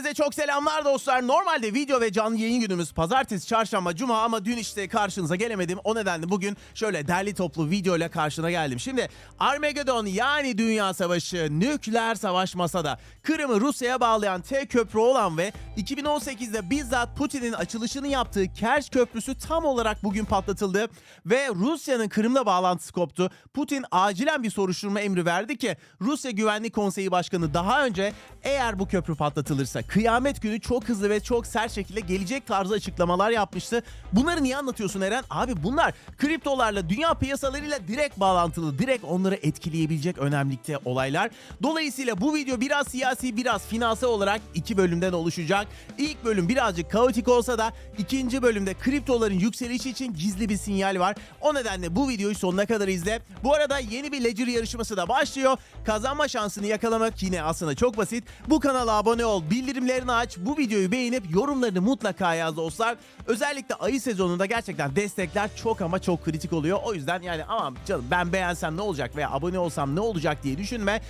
Herkese çok selamlar dostlar. Normalde video ve canlı yayın günümüz pazartesi, çarşamba, cuma ama dün işte karşınıza gelemedim. O nedenle bugün şöyle derli toplu video ile karşına geldim. Şimdi Armageddon yani Dünya Savaşı, nükleer savaş masada. Kırım'ı Rusya'ya bağlayan T köprü olan ve 2018'de bizzat Putin'in açılışını yaptığı Kerç Köprüsü tam olarak bugün patlatıldı ve Rusya'nın Kırım'la bağlantısı koptu. Putin acilen bir soruşturma emri verdi ki Rusya Güvenlik Konseyi Başkanı daha önce eğer bu köprü patlatılırsa kıyamet günü çok hızlı ve çok sert şekilde gelecek tarzı açıklamalar yapmıştı. Bunları niye anlatıyorsun Eren? Abi bunlar kriptolarla dünya piyasalarıyla direkt bağlantılı, direkt onları etkileyebilecek önemlilikte olaylar. Dolayısıyla bu video biraz siyasi, biraz finansal olarak iki bölümden oluşacak. İlk bölüm birazcık kaotik olsa da ikinci bölümde kriptoların yükselişi için gizli bir sinyal var. O nedenle bu videoyu sonuna kadar izle. Bu arada yeni bir Ledger yarışması da başlıyor. Kazanma şansını yakalamak yine aslında çok basit. Bu kanala abone ol, bildirimlerini aç, bu videoyu beğenip yorumlarını mutlaka yaz dostlar. Özellikle ayı sezonunda gerçekten destekler çok ama çok kritik oluyor. O yüzden yani aman canım ben beğensem ne olacak veya abone olsam ne olacak diye düşünme.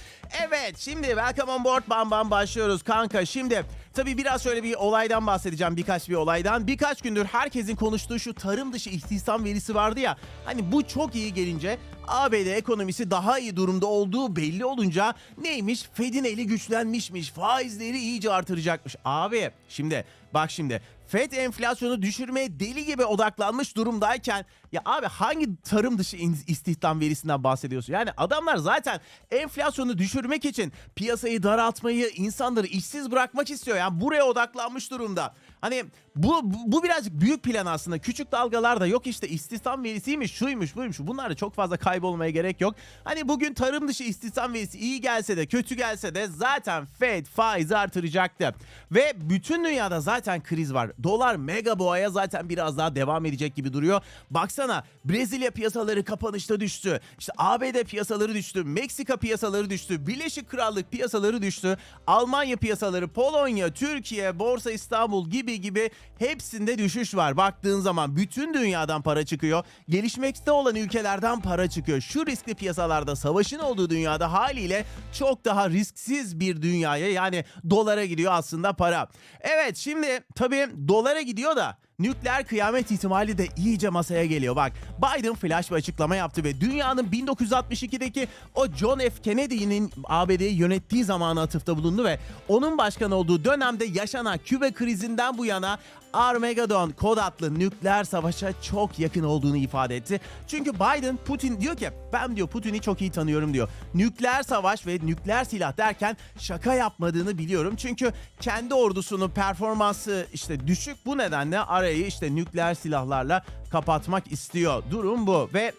Evet şimdi welcome on board bam bam başlıyoruz kanka. Şimdi tabii biraz şöyle bir olaydan bahsedeceğim birkaç bir olaydan. Birkaç gündür herkesin konuştuğu şu tarım dışı istihdam verisi vardı ya. Hani bu çok iyi gelince ABD ekonomisi daha iyi durumda olduğu belli olunca neymiş? Fed'in eli güçlenmişmiş. Faizleri iyice artıracakmış. Abi şimdi bak şimdi Fed enflasyonu düşürmeye deli gibi odaklanmış durumdayken ya abi hangi tarım dışı istihdam verisinden bahsediyorsun? Yani adamlar zaten enflasyonu düşürmek için piyasayı daraltmayı, insanları işsiz bırakmak istiyor. Yani buraya odaklanmış durumda. Hani bu, bu, birazcık büyük plan aslında. Küçük dalgalarda yok işte istihdam verisiymiş, şuymuş, buymuş. Bunlar da çok fazla kaybolmaya gerek yok. Hani bugün tarım dışı istihdam verisi iyi gelse de kötü gelse de zaten Fed faizi artıracaktı. Ve bütün dünyada zaten kriz var. Dolar mega boğaya zaten biraz daha devam edecek gibi duruyor. Baksana Brezilya piyasaları kapanışta düştü. İşte ABD piyasaları düştü. Meksika piyasaları düştü. Birleşik Krallık piyasaları düştü. Almanya piyasaları, Polonya, Türkiye, Borsa İstanbul gibi gibi hepsinde düşüş var. Baktığın zaman bütün dünyadan para çıkıyor. Gelişmekte olan ülkelerden para çıkıyor. Şu riskli piyasalarda savaşın olduğu dünyada haliyle çok daha risksiz bir dünyaya yani dolara gidiyor aslında para. Evet şimdi tabii dolara gidiyor da nükleer kıyamet ihtimali de iyice masaya geliyor. Bak Biden flash bir açıklama yaptı ve dünyanın 1962'deki o John F. Kennedy'nin ABD'yi yönettiği zamanı atıfta bulundu ve onun başkan olduğu dönemde yaşanan Küba krizinden bu yana Armageddon kod adlı nükleer savaşa çok yakın olduğunu ifade etti. Çünkü Biden Putin diyor ki ben diyor Putin'i çok iyi tanıyorum diyor. Nükleer savaş ve nükleer silah derken şaka yapmadığını biliyorum. Çünkü kendi ordusunun performansı işte düşük bu nedenle arayı işte nükleer silahlarla kapatmak istiyor. Durum bu ve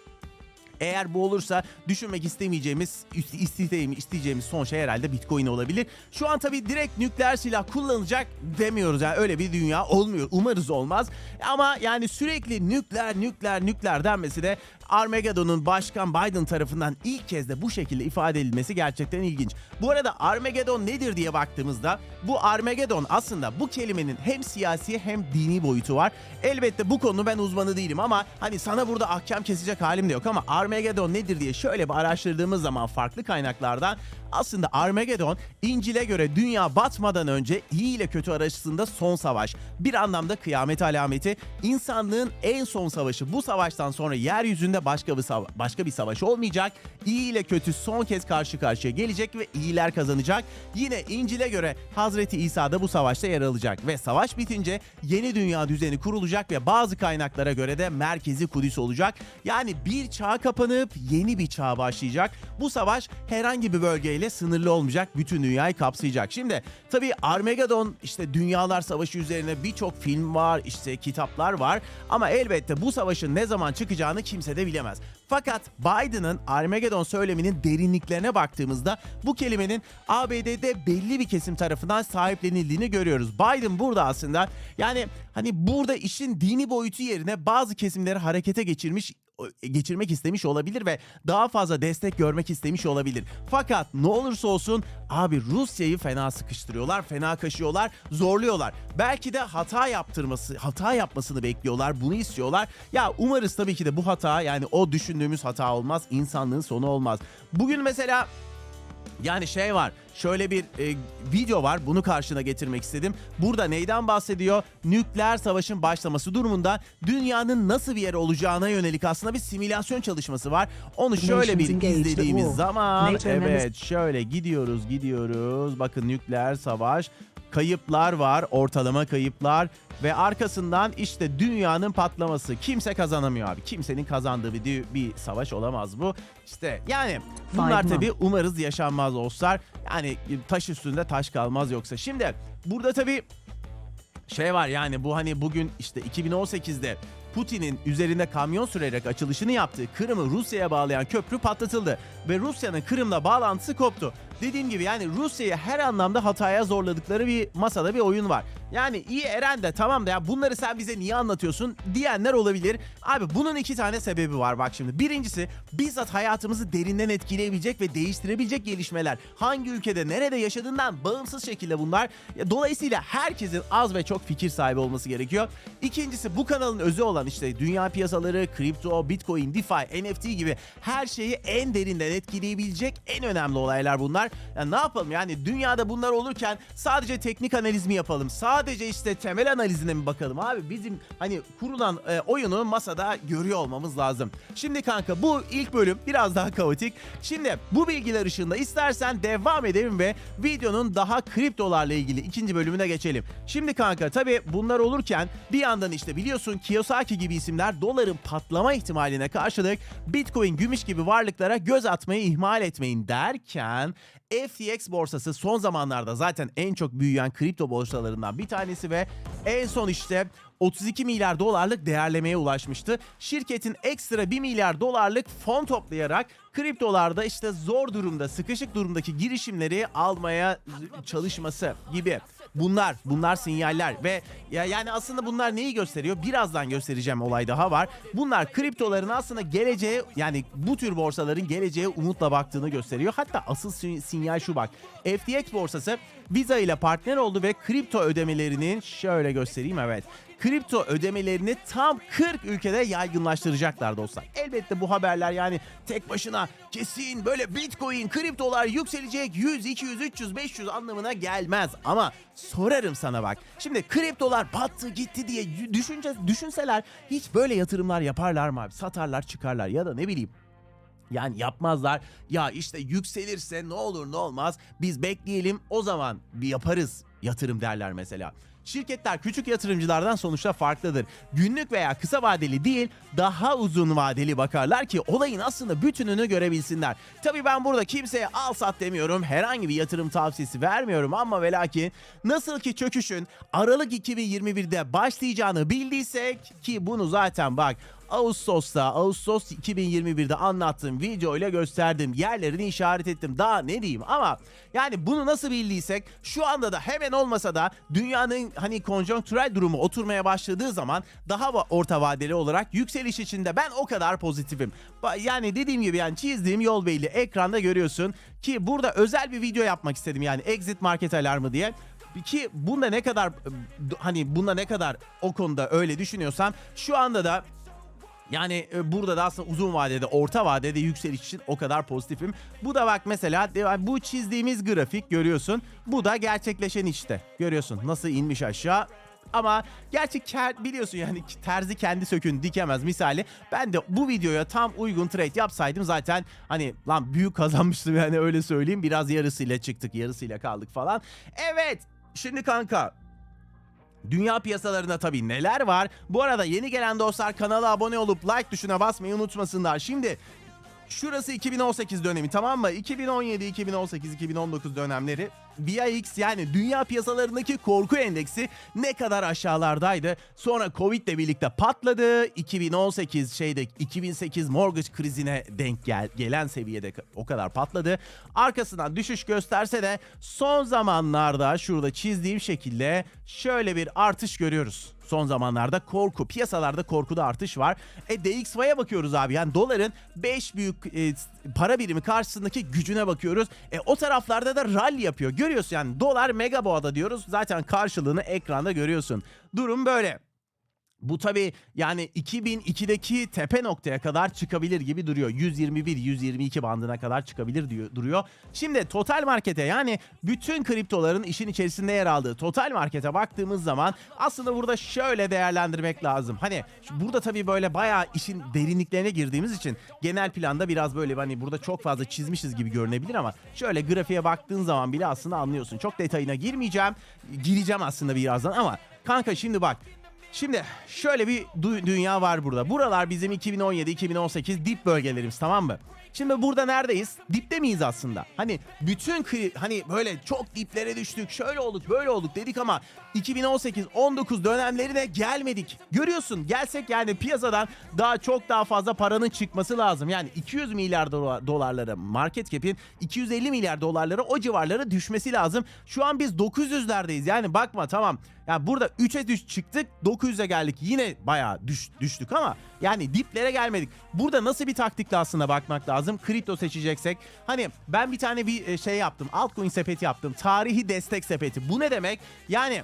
eğer bu olursa düşünmek istemeyeceğimiz, isteyeceğimiz, isteyeceğimiz son şey herhalde Bitcoin olabilir. Şu an tabii direkt nükleer silah kullanılacak demiyoruz. Yani öyle bir dünya olmuyor. Umarız olmaz. Ama yani sürekli nükleer, nükleer, nükleer denmesi de Armageddon'un Başkan Biden tarafından ilk kez de bu şekilde ifade edilmesi gerçekten ilginç. Bu arada Armageddon nedir diye baktığımızda bu Armageddon aslında bu kelimenin hem siyasi hem dini boyutu var. Elbette bu konu ben uzmanı değilim ama hani sana burada ahkam kesecek halim de yok ama Armageddon nedir diye şöyle bir araştırdığımız zaman farklı kaynaklardan aslında Armageddon İncil'e göre dünya batmadan önce iyi ile kötü arasında son savaş. Bir anlamda kıyamet alameti. insanlığın en son savaşı. Bu savaştan sonra yeryüzünde başka bir sava- başka bir savaş olmayacak. İyi ile kötü son kez karşı karşıya gelecek ve iyiler kazanacak. Yine İncil'e göre Hazreti İsa da bu savaşta yer alacak ve savaş bitince yeni dünya düzeni kurulacak ve bazı kaynaklara göre de merkezi Kudüs olacak. Yani bir çağ kapanıp yeni bir çağ başlayacak. Bu savaş herhangi bir bölgeyle sınırlı olmayacak. Bütün dünyayı kapsayacak. Şimdi tabii Armageddon işte Dünyalar Savaşı üzerine birçok film var, işte kitaplar var ama elbette bu savaşın ne zaman çıkacağını kimse de bilemez. Fakat Biden'ın Armageddon söyleminin derinliklerine baktığımızda bu kelimenin ABD'de belli bir kesim tarafından sahiplenildiğini görüyoruz. Biden burada aslında yani hani burada işin dini boyutu yerine bazı kesimleri harekete geçirmiş geçirmek istemiş olabilir ve daha fazla destek görmek istemiş olabilir. Fakat ne olursa olsun abi Rusya'yı fena sıkıştırıyorlar, fena kaşıyorlar, zorluyorlar. Belki de hata yaptırması, hata yapmasını bekliyorlar, bunu istiyorlar. Ya umarız tabii ki de bu hata yani o düşündüğümüz hata olmaz, insanlığın sonu olmaz. Bugün mesela yani şey var. Şöyle bir e, video var. Bunu karşına getirmek istedim. Burada neyden bahsediyor? Nükleer savaşın başlaması durumunda dünyanın nasıl bir yer olacağına yönelik aslında bir simülasyon çalışması var. Onu şöyle bir izlediğimiz zaman evet şöyle gidiyoruz gidiyoruz. Bakın nükleer savaş kayıplar var, ortalama kayıplar ve arkasından işte dünyanın patlaması. Kimse kazanamıyor abi. Kimsenin kazandığı bir, bir savaş olamaz bu. İşte yani bunlar tabii umarız yaşanmaz olsalar. Yani taş üstünde taş kalmaz yoksa. Şimdi burada tabii şey var yani bu hani bugün işte 2018'de Putin'in üzerinde kamyon sürerek açılışını yaptığı Kırım'ı Rusya'ya bağlayan köprü patlatıldı ve Rusya'nın Kırım'la bağlantısı koptu. Dediğim gibi yani Rusya'yı her anlamda hataya zorladıkları bir masada bir oyun var. Yani iyi Eren de tamam da ya bunları sen bize niye anlatıyorsun diyenler olabilir. Abi bunun iki tane sebebi var bak şimdi. Birincisi bizzat hayatımızı derinden etkileyebilecek ve değiştirebilecek gelişmeler. Hangi ülkede nerede yaşadığından bağımsız şekilde bunlar. Dolayısıyla herkesin az ve çok fikir sahibi olması gerekiyor. İkincisi bu kanalın özü olan işte dünya piyasaları, kripto, bitcoin, defi, NFT gibi her şeyi en derinden etkileyebilecek en önemli olaylar bunlar. Ya ne yapalım yani dünyada bunlar olurken sadece teknik analiz mi yapalım? Sadece işte temel analizine mi bakalım abi? Bizim hani kurulan e, oyunu masada görüyor olmamız lazım. Şimdi kanka bu ilk bölüm biraz daha kaotik. Şimdi bu bilgiler ışığında istersen devam edelim ve videonun daha kriptolarla ilgili ikinci bölümüne geçelim. Şimdi kanka tabi bunlar olurken bir yandan işte biliyorsun Kiyosaki gibi isimler doların patlama ihtimaline karşılık Bitcoin, gümüş gibi varlıklara göz atmayı ihmal etmeyin derken FTX borsası son zamanlarda zaten en çok büyüyen kripto borsalarından bir tanesi ve en son işte 32 milyar dolarlık değerlemeye ulaşmıştı. Şirketin ekstra 1 milyar dolarlık fon toplayarak kriptolarda işte zor durumda, sıkışık durumdaki girişimleri almaya çalışması gibi. Bunlar, bunlar sinyaller ve ya yani aslında bunlar neyi gösteriyor? Birazdan göstereceğim olay daha var. Bunlar kriptoların aslında geleceğe yani bu tür borsaların geleceğe umutla baktığını gösteriyor. Hatta asıl sin- sinyal şu bak. FTX borsası Visa ile partner oldu ve kripto ödemelerinin şöyle göstereyim evet. Kripto ödemelerini tam 40 ülkede yaygınlaştıracaklar dostlar. Elbette bu haberler yani tek başına kesin böyle bitcoin, kriptolar yükselecek 100, 200, 300, 500 anlamına gelmez. Ama sorarım sana bak. Şimdi kriptolar battı gitti diye düşünce, düşünseler hiç böyle yatırımlar yaparlar mı abi? Satarlar çıkarlar ya da ne bileyim yani yapmazlar. Ya işte yükselirse ne olur ne olmaz biz bekleyelim o zaman bir yaparız yatırım derler mesela. Şirketler küçük yatırımcılardan sonuçta farklıdır. Günlük veya kısa vadeli değil, daha uzun vadeli bakarlar ki olayın aslında bütününü görebilsinler. Tabii ben burada kimseye al sat demiyorum, herhangi bir yatırım tavsiyesi vermiyorum ama ve lakin nasıl ki çöküşün Aralık 2021'de başlayacağını bildiysek ki bunu zaten bak Ağustos'ta, Ağustos 2021'de anlattığım video ile gösterdim. Yerlerini işaret ettim. Daha ne diyeyim ama yani bunu nasıl bildiysek şu anda da hemen olmasa da dünyanın hani konjonktürel durumu oturmaya başladığı zaman daha orta vadeli olarak yükseliş içinde ben o kadar pozitifim. Yani dediğim gibi yani çizdiğim yol belli. Ekranda görüyorsun ki burada özel bir video yapmak istedim yani exit market alarmı diye ki bunda ne kadar hani bunda ne kadar o konuda öyle düşünüyorsam şu anda da yani e, burada da aslında uzun vadede, orta vadede yükseliş için o kadar pozitifim. Bu da bak mesela bu çizdiğimiz grafik görüyorsun. Bu da gerçekleşen işte. Görüyorsun nasıl inmiş aşağı. Ama gerçi ker, biliyorsun yani terzi kendi sökün dikemez misali. Ben de bu videoya tam uygun trade yapsaydım zaten hani lan büyük kazanmıştım yani öyle söyleyeyim. Biraz yarısıyla çıktık yarısıyla kaldık falan. Evet şimdi kanka Dünya piyasalarında tabii neler var? Bu arada yeni gelen dostlar kanala abone olup like tuşuna basmayı unutmasınlar. Şimdi şurası 2018 dönemi tamam mı? 2017, 2018, 2019 dönemleri VIX yani dünya piyasalarındaki korku endeksi ne kadar aşağılardaydı. Sonra Covid ile birlikte patladı. 2018 şeyde 2008 mortgage krizine denk gel, gelen seviyede o kadar patladı. Arkasından düşüş gösterse de son zamanlarda şurada çizdiğim şekilde şöyle bir artış görüyoruz. Son zamanlarda korku, piyasalarda korkuda artış var. E DXY'ye bakıyoruz abi. Yani doların 5 büyük e, para birimi karşısındaki gücüne bakıyoruz. E o taraflarda da rally yapıyor. Görüyorsun yani dolar mega boğada diyoruz. Zaten karşılığını ekranda görüyorsun. Durum böyle. Bu tabii yani 2002'deki tepe noktaya kadar çıkabilir gibi duruyor. 121-122 bandına kadar çıkabilir diyor, duruyor. Şimdi total markete yani bütün kriptoların işin içerisinde yer aldığı total markete baktığımız zaman aslında burada şöyle değerlendirmek lazım. Hani burada tabii böyle bayağı işin derinliklerine girdiğimiz için genel planda biraz böyle hani burada çok fazla çizmişiz gibi görünebilir ama şöyle grafiğe baktığın zaman bile aslında anlıyorsun. Çok detayına girmeyeceğim. Gireceğim aslında birazdan ama kanka şimdi bak Şimdi şöyle bir du- dünya var burada. Buralar bizim 2017-2018 dip bölgelerimiz tamam mı? Şimdi burada neredeyiz? Dipte miyiz aslında? Hani bütün kri- hani böyle çok diplere düştük, şöyle olduk, böyle olduk dedik ama 2018-19 dönemlerine gelmedik. Görüyorsun gelsek yani piyasadan daha çok daha fazla paranın çıkması lazım. Yani 200 milyar dola- dolarlara market cap'in 250 milyar dolarlara o civarlara düşmesi lazım. Şu an biz 900'lerdeyiz. Yani bakma tamam. Yani burada 3'e düş çıktık 900'e geldik. Yine bayağı düş, düştük ama yani diplere gelmedik. Burada nasıl bir taktikle aslında bakmak lazım. Kripto seçeceksek. Hani ben bir tane bir e, şey yaptım. Altcoin sepeti yaptım. Tarihi destek sepeti. Bu ne demek? Yani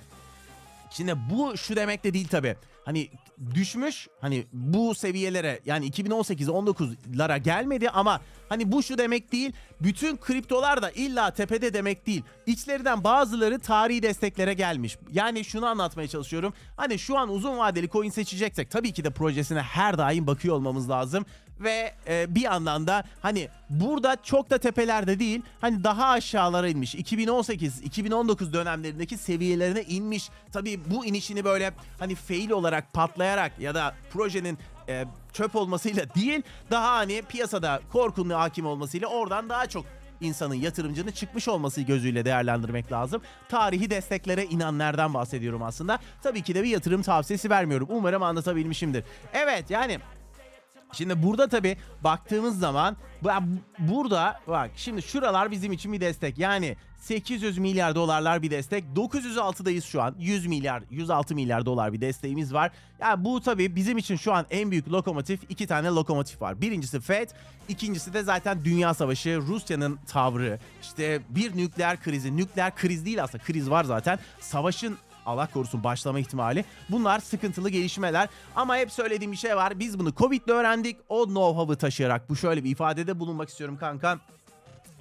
Şimdi bu şu demek de değil tabi. Hani düşmüş hani bu seviyelere yani 2018-19'lara gelmedi ama hani bu şu demek değil. Bütün kriptolar da illa tepede demek değil. İçlerinden bazıları tarihi desteklere gelmiş. Yani şunu anlatmaya çalışıyorum. Hani şu an uzun vadeli coin seçeceksek tabii ki de projesine her daim bakıyor olmamız lazım. Ve e, bir yandan da hani burada çok da tepelerde değil hani daha aşağılara inmiş 2018-2019 dönemlerindeki seviyelerine inmiş. Tabii bu inişini böyle hani fail olarak patlayarak ya da projenin e, çöp olmasıyla değil daha hani piyasada korkunun hakim olmasıyla oradan daha çok insanın yatırımcının çıkmış olması gözüyle değerlendirmek lazım. Tarihi desteklere inanlardan bahsediyorum aslında. Tabii ki de bir yatırım tavsiyesi vermiyorum. Umarım anlatabilmişimdir. Evet yani Şimdi burada tabi baktığımız zaman bu- burada bak şimdi şuralar bizim için bir destek. Yani 800 milyar dolarlar bir destek. 906'dayız şu an. 100 milyar, 106 milyar dolar bir desteğimiz var. Yani bu tabi bizim için şu an en büyük lokomotif iki tane lokomotif var. Birincisi FED, ikincisi de zaten Dünya Savaşı, Rusya'nın tavrı, işte bir nükleer krizi, nükleer kriz değil aslında kriz var zaten. Savaşın Allah korusun başlama ihtimali. Bunlar sıkıntılı gelişmeler ama hep söylediğim bir şey var. Biz bunu Covid'le öğrendik. O know-how'ı taşıyarak bu şöyle bir ifadede bulunmak istiyorum kanka.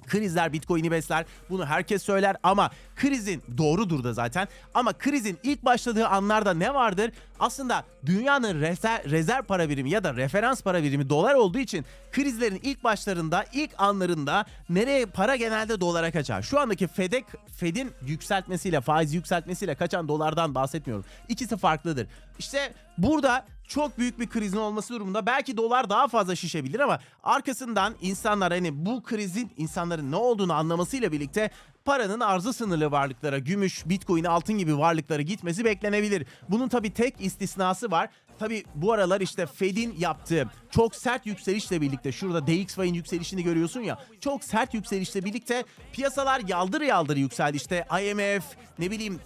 Krizler Bitcoin'i besler. Bunu herkes söyler ama krizin doğrudur da zaten. Ama krizin ilk başladığı anlarda ne vardır? Aslında dünyanın rezerv, rezerv para birimi ya da referans para birimi dolar olduğu için krizlerin ilk başlarında, ilk anlarında nereye para genelde dolara kaçar. Şu andaki Fed'e, Fed'in yükseltmesiyle, faiz yükseltmesiyle kaçan dolardan bahsetmiyorum. İkisi farklıdır. İşte burada çok büyük bir krizin olması durumunda belki dolar daha fazla şişebilir ama arkasından insanlar hani bu krizin insanların ne olduğunu anlamasıyla birlikte paranın arzı sınırlı varlıklara, gümüş, bitcoin, altın gibi varlıklara gitmesi beklenebilir. Bunun tabii tek istisnası var. Tabii bu aralar işte Fed'in yaptığı çok sert yükselişle birlikte şurada DXY'in yükselişini görüyorsun ya. Çok sert yükselişle birlikte piyasalar yaldır yaldır yükseldi. İşte IMF ne bileyim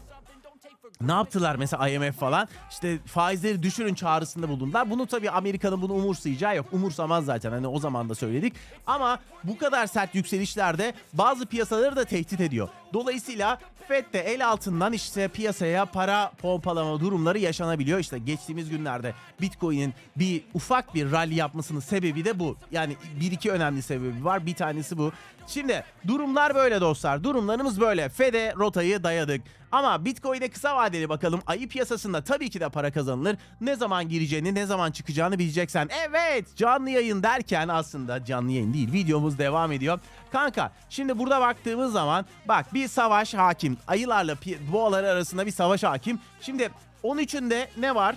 ne yaptılar mesela IMF falan işte faizleri düşürün çağrısında bulundular. Bunu tabii Amerika'nın bunu umursayacağı yok. Umursamaz zaten hani o zaman da söyledik. Ama bu kadar sert yükselişlerde bazı piyasaları da tehdit ediyor. Dolayısıyla FED de el altından işte piyasaya para pompalama durumları yaşanabiliyor. İşte geçtiğimiz günlerde Bitcoin'in bir ufak bir rally yapmasının sebebi de bu. Yani bir iki önemli sebebi var. Bir tanesi bu. Şimdi durumlar böyle dostlar. Durumlarımız böyle. FED'e rotayı dayadık. Ama Bitcoin'e kısa vadeli bakalım. Ayı piyasasında tabii ki de para kazanılır. Ne zaman gireceğini, ne zaman çıkacağını bileceksen. Evet, canlı yayın derken aslında canlı yayın değil. Videomuz devam ediyor. Kanka, şimdi burada baktığımız zaman bak bir savaş hakim. Ayılarla boğalar arasında bir savaş hakim. Şimdi 13'ünde ne var?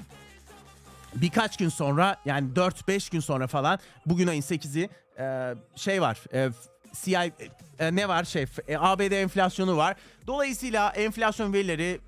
birkaç gün sonra yani 4-5 gün sonra falan bugün ayın 8'i e, şey var. E, ne var şey e, ABD enflasyonu var. Dolayısıyla enflasyon verileri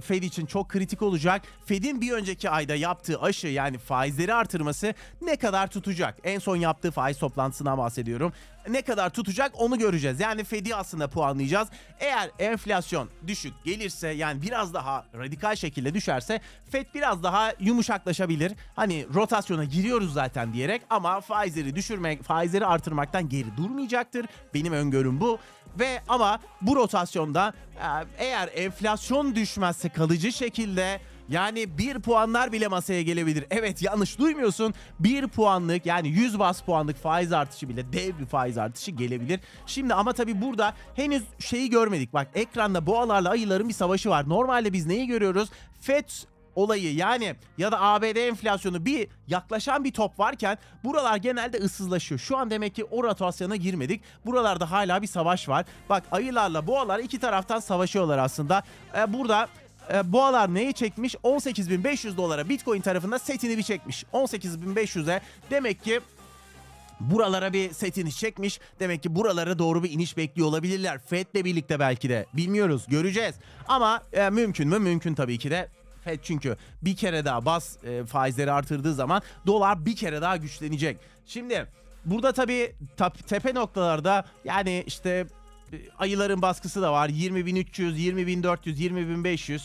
Fed için çok kritik olacak. Fed'in bir önceki ayda yaptığı aşı yani faizleri artırması ne kadar tutacak? En son yaptığı faiz toplantısından bahsediyorum. Ne kadar tutacak onu göreceğiz. Yani Fed'i aslında puanlayacağız. Eğer enflasyon düşük gelirse yani biraz daha radikal şekilde düşerse Fed biraz daha yumuşaklaşabilir. Hani rotasyona giriyoruz zaten diyerek ama faizleri düşürmek, faizleri artırmaktan geri durmayacaktır. Benim öngörüm bu. Ve ama bu rotasyonda e, eğer enflasyon düşmezse kalıcı şekilde Yani bir puanlar bile masaya gelebilir. Evet yanlış duymuyorsun. Bir puanlık yani 100 bas puanlık faiz artışı bile dev bir faiz artışı gelebilir. Şimdi ama tabii burada henüz şeyi görmedik. Bak ekranda boğalarla ayıların bir savaşı var. Normalde biz neyi görüyoruz? FED olayı yani ya da ABD enflasyonu bir yaklaşan bir top varken buralar genelde ıssızlaşıyor. Şu an demek ki o rotasyona girmedik. Buralarda hala bir savaş var. Bak ayılarla boğalar iki taraftan savaşıyorlar aslında. Ee, burada e, boğalar neyi çekmiş? 18.500 dolara Bitcoin tarafında setini bir çekmiş. 18.500'e demek ki buralara bir setini çekmiş. Demek ki buralara doğru bir iniş bekliyor olabilirler. Fed'le birlikte belki de. Bilmiyoruz. Göreceğiz. Ama e, mümkün mü? Mümkün tabii ki de. Fed çünkü bir kere daha bas e, faizleri artırdığı zaman dolar bir kere daha güçlenecek. Şimdi burada tabii tepe noktalarda yani işte e, ayıların baskısı da var. 20.300, 20.400, 20.500.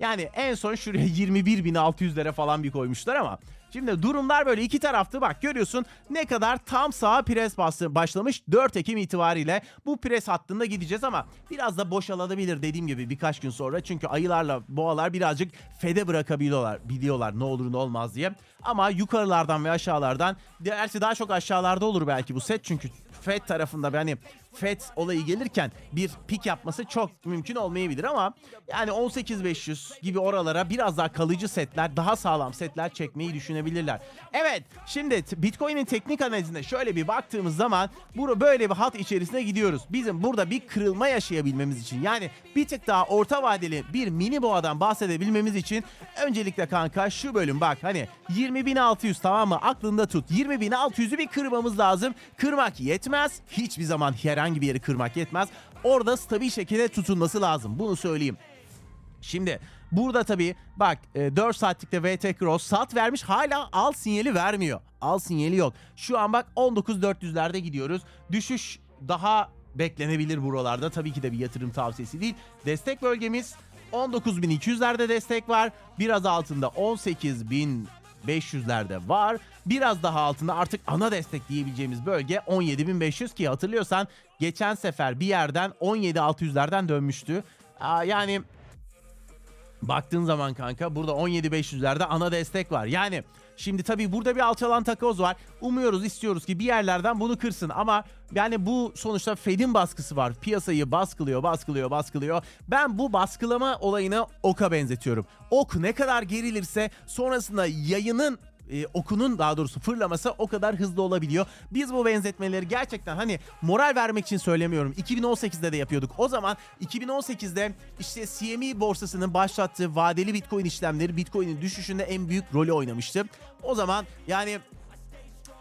Yani en son şuraya 21.600'lere falan bir koymuşlar ama Şimdi durumlar böyle. İki taraflı bak görüyorsun ne kadar tam sağa pres başlamış. 4 Ekim itibariyle bu pres hattında gideceğiz ama biraz da boşalabilir dediğim gibi birkaç gün sonra. Çünkü ayılarla boğalar birazcık fede bırakabiliyorlar biliyorlar ne olur ne olmaz diye. Ama yukarılardan ve aşağılardan gerçi daha çok aşağılarda olur belki bu set. Çünkü Fed tarafında yani Fed olayı gelirken bir pik yapması çok mümkün olmayabilir ama yani 18.500 gibi oralara biraz daha kalıcı setler, daha sağlam setler çekmeyi düşünebilirler. Evet, şimdi Bitcoin'in teknik analizine şöyle bir baktığımız zaman bunu böyle bir hat içerisine gidiyoruz. Bizim burada bir kırılma yaşayabilmemiz için yani bir tık daha orta vadeli bir mini boğadan bahsedebilmemiz için öncelikle kanka şu bölüm bak hani 20.600 tamam mı aklında tut 20.600'ü bir kırmamız lazım. Kırmak yetmez. Hiçbir zaman herhangi bir yeri kırmak yetmez. Orada stabil şekilde tutunması lazım. Bunu söyleyeyim. Şimdi burada tabii bak e, 4 saatlikte VT Cross sat vermiş hala al sinyali vermiyor. Al sinyali yok. Şu an bak 19.400'lerde gidiyoruz. Düşüş daha beklenebilir buralarda. Tabii ki de bir yatırım tavsiyesi değil. Destek bölgemiz 19.200'lerde destek var. Biraz altında 18.500'lerde var. Biraz daha altında artık ana destek diyebileceğimiz bölge 17.500 ki hatırlıyorsan geçen sefer bir yerden 17.600'lerden dönmüştü. Aa, yani baktığın zaman kanka burada 17.500'lerde ana destek var. Yani şimdi tabii burada bir alçalan takoz var. Umuyoruz istiyoruz ki bir yerlerden bunu kırsın ama yani bu sonuçta Fed'in baskısı var. Piyasayı baskılıyor, baskılıyor, baskılıyor. Ben bu baskılama olayını oka benzetiyorum. Ok ne kadar gerilirse sonrasında yayının e, okunun daha doğrusu fırlaması o kadar hızlı olabiliyor. Biz bu benzetmeleri gerçekten hani moral vermek için söylemiyorum. 2018'de de yapıyorduk. O zaman 2018'de işte CME borsasının başlattığı vadeli Bitcoin işlemleri Bitcoin'in düşüşünde en büyük rolü oynamıştı. O zaman yani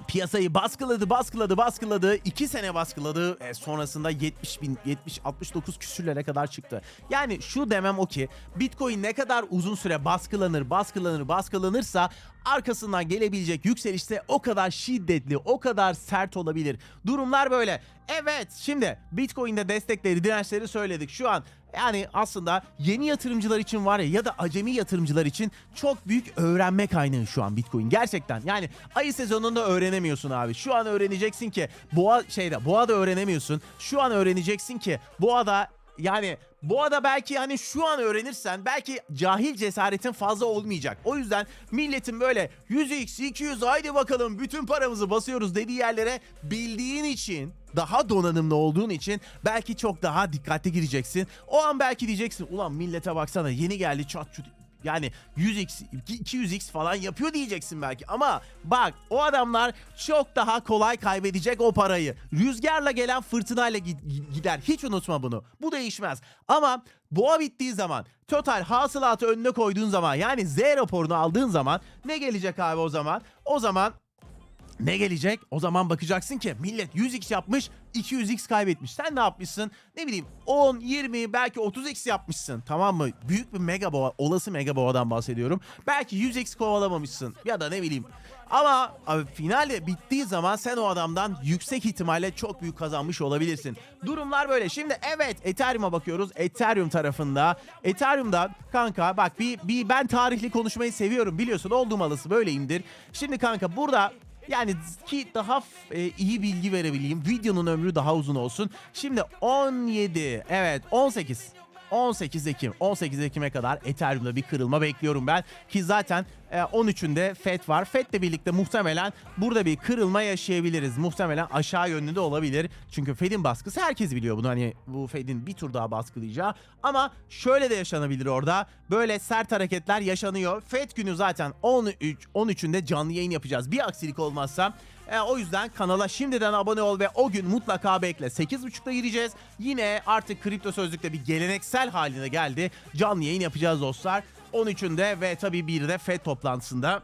piyasayı baskıladı, baskıladı, baskıladı. 2 sene baskıladı. E, sonrasında 70 bin, 70, 69 küsürlere kadar çıktı. Yani şu demem o ki Bitcoin ne kadar uzun süre baskılanır, baskılanır, baskılanırsa arkasından gelebilecek yükseliş de o kadar şiddetli, o kadar sert olabilir. Durumlar böyle. Evet şimdi Bitcoin'de destekleri, dirençleri söyledik. Şu an yani aslında yeni yatırımcılar için var ya ya da acemi yatırımcılar için çok büyük öğrenme kaynağı şu an Bitcoin. Gerçekten yani ayı sezonunda öğrenemiyorsun abi. Şu an öğreneceksin ki boğa şeyde boğa da öğrenemiyorsun. Şu an öğreneceksin ki boğada yani bu ada belki hani şu an öğrenirsen belki cahil cesaretin fazla olmayacak. O yüzden milletin böyle 100x 200 haydi bakalım bütün paramızı basıyoruz dediği yerlere bildiğin için daha donanımlı olduğun için belki çok daha dikkatli gireceksin. O an belki diyeceksin ulan millete baksana yeni geldi çat çut yani 100x 200x falan yapıyor diyeceksin belki ama bak o adamlar çok daha kolay kaybedecek o parayı. Rüzgarla gelen fırtınayla gi- gider. Hiç unutma bunu. Bu değişmez. Ama boğa bittiği zaman total hasılatı önüne koyduğun zaman yani Z raporunu aldığın zaman ne gelecek abi o zaman? O zaman ne gelecek? O zaman bakacaksın ki millet 100x yapmış, 200x kaybetmiş. Sen ne yapmışsın? Ne bileyim 10, 20, belki 30x yapmışsın. Tamam mı? Büyük bir mega boğa, olası mega boğadan bahsediyorum. Belki 100x kovalamamışsın ya da ne bileyim. Ama abi finale bittiği zaman sen o adamdan yüksek ihtimalle çok büyük kazanmış olabilirsin. Durumlar böyle. Şimdi evet Ethereum'a bakıyoruz. Ethereum tarafında. Ethereum'da kanka bak bir, bir ben tarihli konuşmayı seviyorum biliyorsun. Olduğum alısı böyleyimdir. Şimdi kanka burada yani ki daha e, iyi bilgi verebileyim. Videonun ömrü daha uzun olsun. Şimdi 17, evet 18. 18 Ekim. 18 Ekim'e kadar Ethereum'da bir kırılma bekliyorum ben. Ki zaten e, 13'ünde FED var. FED'le birlikte muhtemelen burada bir kırılma yaşayabiliriz. Muhtemelen aşağı yönlü de olabilir. Çünkü FED'in baskısı herkes biliyor bunu. Hani bu FED'in bir tur daha baskılayacağı. Ama şöyle de yaşanabilir orada. Böyle sert hareketler yaşanıyor. FED günü zaten 13 13'ünde canlı yayın yapacağız. Bir aksilik olmazsa e, o yüzden kanala şimdiden abone ol ve o gün mutlaka bekle. 8.30'da gireceğiz. Yine artık kripto sözlükte bir geleneksel haline geldi. Canlı yayın yapacağız dostlar. 13'ünde ve tabii bir de FED toplantısında.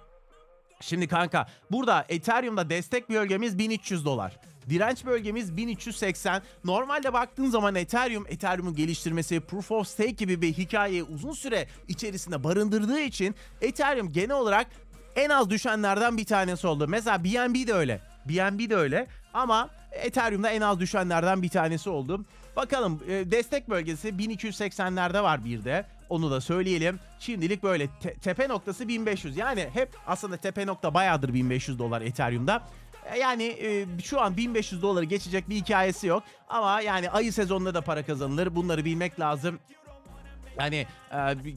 Şimdi kanka burada Ethereum'da destek bölgemiz 1300 dolar. Direnç bölgemiz 1380. Normalde baktığın zaman Ethereum, Ethereum'un geliştirmesi, Proof of Stake gibi bir hikayeyi uzun süre içerisinde barındırdığı için Ethereum genel olarak en az düşenlerden bir tanesi oldu. Mesela BNB de öyle. BNB de öyle ama Ethereum'da en az düşenlerden bir tanesi oldu. Bakalım e, destek bölgesi 1280'lerde var bir de. Onu da söyleyelim. Şimdilik böyle te- tepe noktası 1500. Yani hep aslında tepe nokta bayağıdır 1500 dolar Ethereum'da. E, Yani e, şu an 1500 doları geçecek bir hikayesi yok. Ama yani ayı sezonunda da para kazanılır. Bunları bilmek lazım. Yani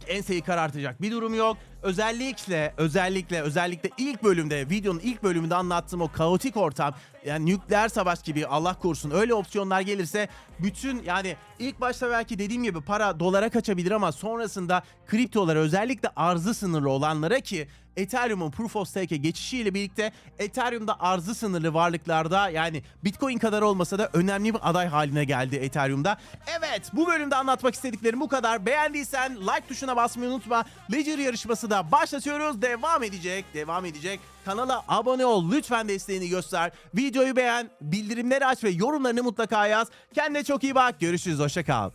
enseyi karartacak bir durum yok. Özellikle özellikle özellikle ilk bölümde videonun ilk bölümünde anlattığım o kaotik ortam yani nükleer savaş gibi Allah korusun öyle opsiyonlar gelirse bütün yani ilk başta belki dediğim gibi para dolara kaçabilir ama sonrasında kriptolara özellikle arzı sınırlı olanlara ki Ethereum'un Proof of Stake'e geçişiyle birlikte Ethereum'da arzı sınırlı varlıklarda yani Bitcoin kadar olmasa da önemli bir aday haline geldi Ethereum'da. Evet bu bölümde anlatmak istediklerim bu kadar. Beğendiysen like tuşuna basmayı unutma. Ledger yarışması da başlatıyoruz. Devam edecek, devam edecek. Kanala abone ol. Lütfen desteğini göster. Videoyu beğen, bildirimleri aç ve yorumlarını mutlaka yaz. Kendine çok iyi bak. Görüşürüz. Hoşça kal.